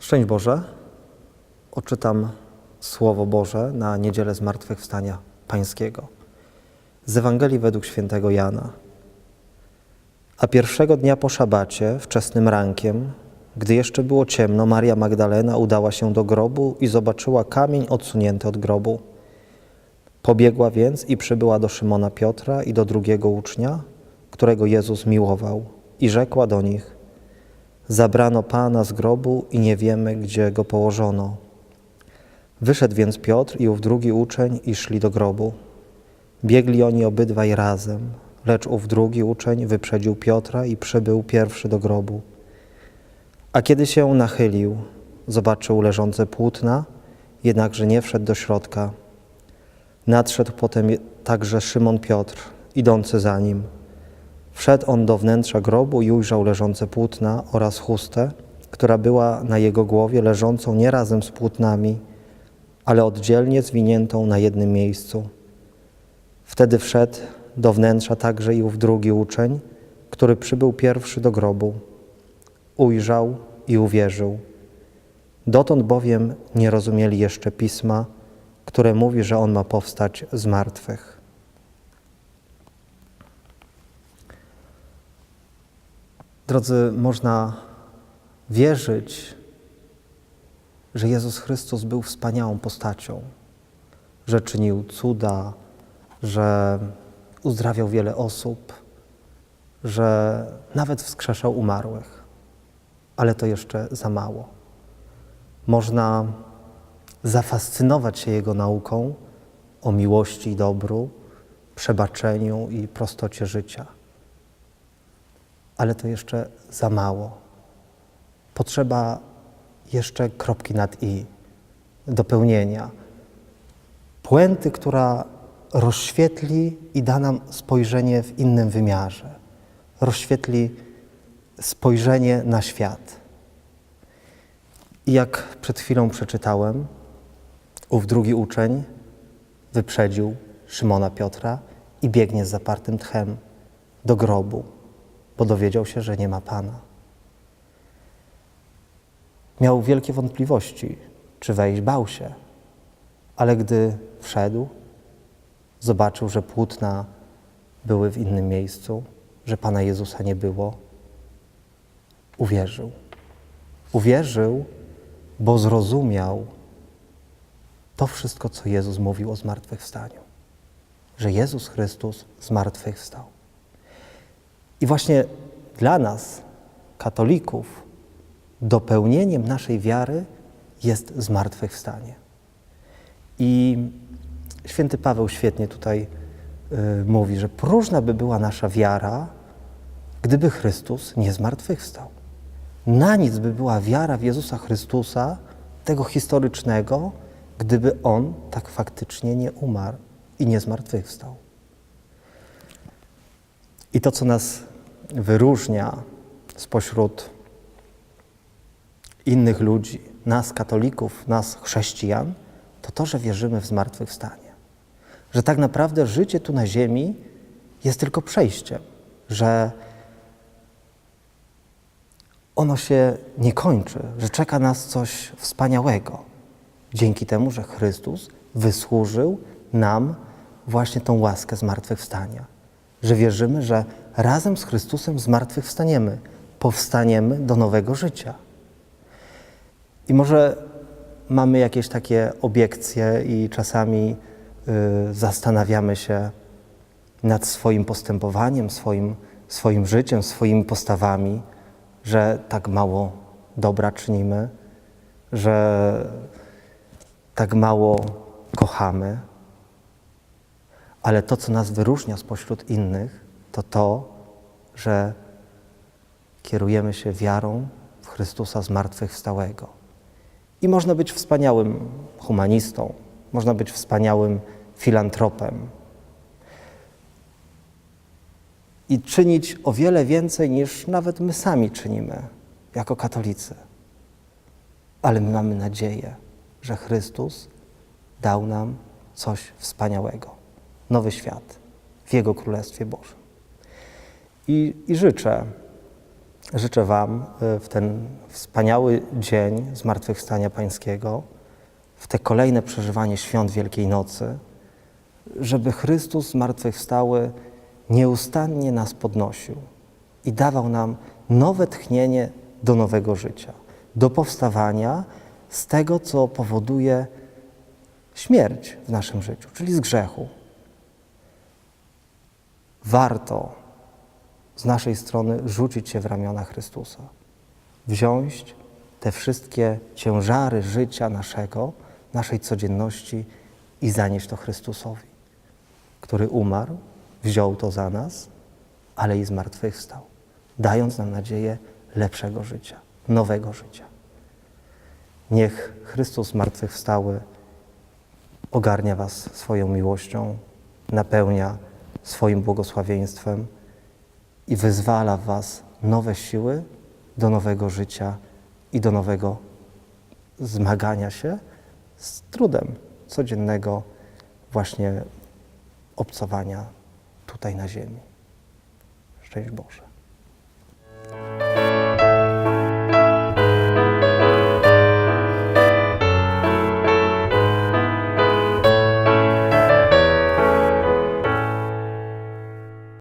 Szczęść Boże. Odczytam Słowo Boże na niedzielę Zmartwychwstania Pańskiego. Z Ewangelii według świętego Jana. A pierwszego dnia po szabacie, wczesnym rankiem, gdy jeszcze było ciemno, Maria Magdalena udała się do grobu i zobaczyła kamień odsunięty od grobu. Pobiegła więc i przybyła do Szymona Piotra i do drugiego ucznia, którego Jezus miłował, i rzekła do nich: Zabrano Pana z grobu i nie wiemy, gdzie go położono. Wyszedł więc Piotr i ów drugi uczeń i szli do grobu. Biegli oni obydwaj razem, lecz ów drugi uczeń wyprzedził Piotra i przybył pierwszy do grobu. A kiedy się nachylił, zobaczył leżące płótna, jednakże nie wszedł do środka. Nadszedł potem także Szymon Piotr, idący za nim. Wszedł on do wnętrza grobu i ujrzał leżące płótna oraz chustę, która była na jego głowie, leżącą nie razem z płótnami, ale oddzielnie zwiniętą na jednym miejscu. Wtedy wszedł do wnętrza także i ów drugi uczeń, który przybył pierwszy do grobu. Ujrzał i uwierzył. Dotąd bowiem nie rozumieli jeszcze pisma, które mówi, że on ma powstać z martwych. Drodzy, można wierzyć, że Jezus Chrystus był wspaniałą postacią, że czynił cuda, że uzdrawiał wiele osób, że nawet wskrzeszał umarłych. Ale to jeszcze za mało. Można zafascynować się Jego nauką o miłości i dobru, przebaczeniu i prostocie życia. Ale to jeszcze za mało. Potrzeba jeszcze kropki nad i, dopełnienia. Puenty, która rozświetli i da nam spojrzenie w innym wymiarze. Rozświetli spojrzenie na świat. I jak przed chwilą przeczytałem, ów drugi uczeń wyprzedził Szymona Piotra i biegnie z zapartym tchem do grobu, bo dowiedział się, że nie ma Pana. Miał wielkie wątpliwości, czy wejść, bał się, ale gdy wszedł, zobaczył, że płótna były w innym miejscu, że Pana Jezusa nie było, uwierzył. Uwierzył, bo zrozumiał to wszystko, co Jezus mówił o zmartwychwstaniu. Że Jezus Chrystus zmartwychwstał. I właśnie dla nas, katolików, dopełnieniem naszej wiary jest zmartwychwstanie. I święty Paweł świetnie tutaj y, mówi, że próżna by była nasza wiara, gdyby Chrystus nie zmartwychwstał. Na nic by była wiara w Jezusa Chrystusa, tego historycznego, gdyby On tak faktycznie nie umarł i nie zmartwychwstał. I to, co nas wyróżnia spośród innych ludzi, nas katolików, nas chrześcijan, to to, że wierzymy w zmartwychwstanie. Że tak naprawdę życie tu na ziemi jest tylko przejściem, że ono się nie kończy, że czeka nas coś wspaniałego. Dzięki temu, że Chrystus wysłużył nam właśnie tą łaskę zmartwychwstania. Że wierzymy, że razem z Chrystusem zmartwychwstaniemy, powstaniemy do nowego życia. I może mamy jakieś takie obiekcje i czasami y, zastanawiamy się nad swoim postępowaniem, swoim, swoim życiem, swoimi postawami, że tak mało dobra czynimy, że tak mało kochamy. Ale to, co nas wyróżnia spośród innych, to to, że kierujemy się wiarą w Chrystusa zmartwychwstałego. I można być wspaniałym humanistą, można być wspaniałym filantropem i czynić o wiele więcej niż nawet my sami czynimy jako katolicy. Ale my mamy nadzieję, że Chrystus dał nam coś wspaniałego nowy świat w Jego Królestwie Bożym. I, i życzę życzę Wam y, w ten wspaniały dzień Zmartwychwstania Pańskiego, w te kolejne przeżywanie świąt Wielkiej Nocy, żeby Chrystus zmartwychwstały nieustannie nas podnosił i dawał nam nowe tchnienie do nowego życia, do powstawania z tego, co powoduje śmierć w naszym życiu, czyli z grzechu. Warto z naszej strony rzucić się w ramiona Chrystusa, wziąć te wszystkie ciężary życia naszego, naszej codzienności i zanieść to Chrystusowi, który umarł, wziął to za nas, ale i zmartwychwstał, dając nam nadzieję lepszego życia, nowego życia. Niech Chrystus zmartwychwstały ogarnia Was swoją miłością, napełnia swoim błogosławieństwem i wyzwala w Was nowe siły do nowego życia i do nowego zmagania się z trudem codziennego właśnie obcowania tutaj na ziemi. Szczęść Boże.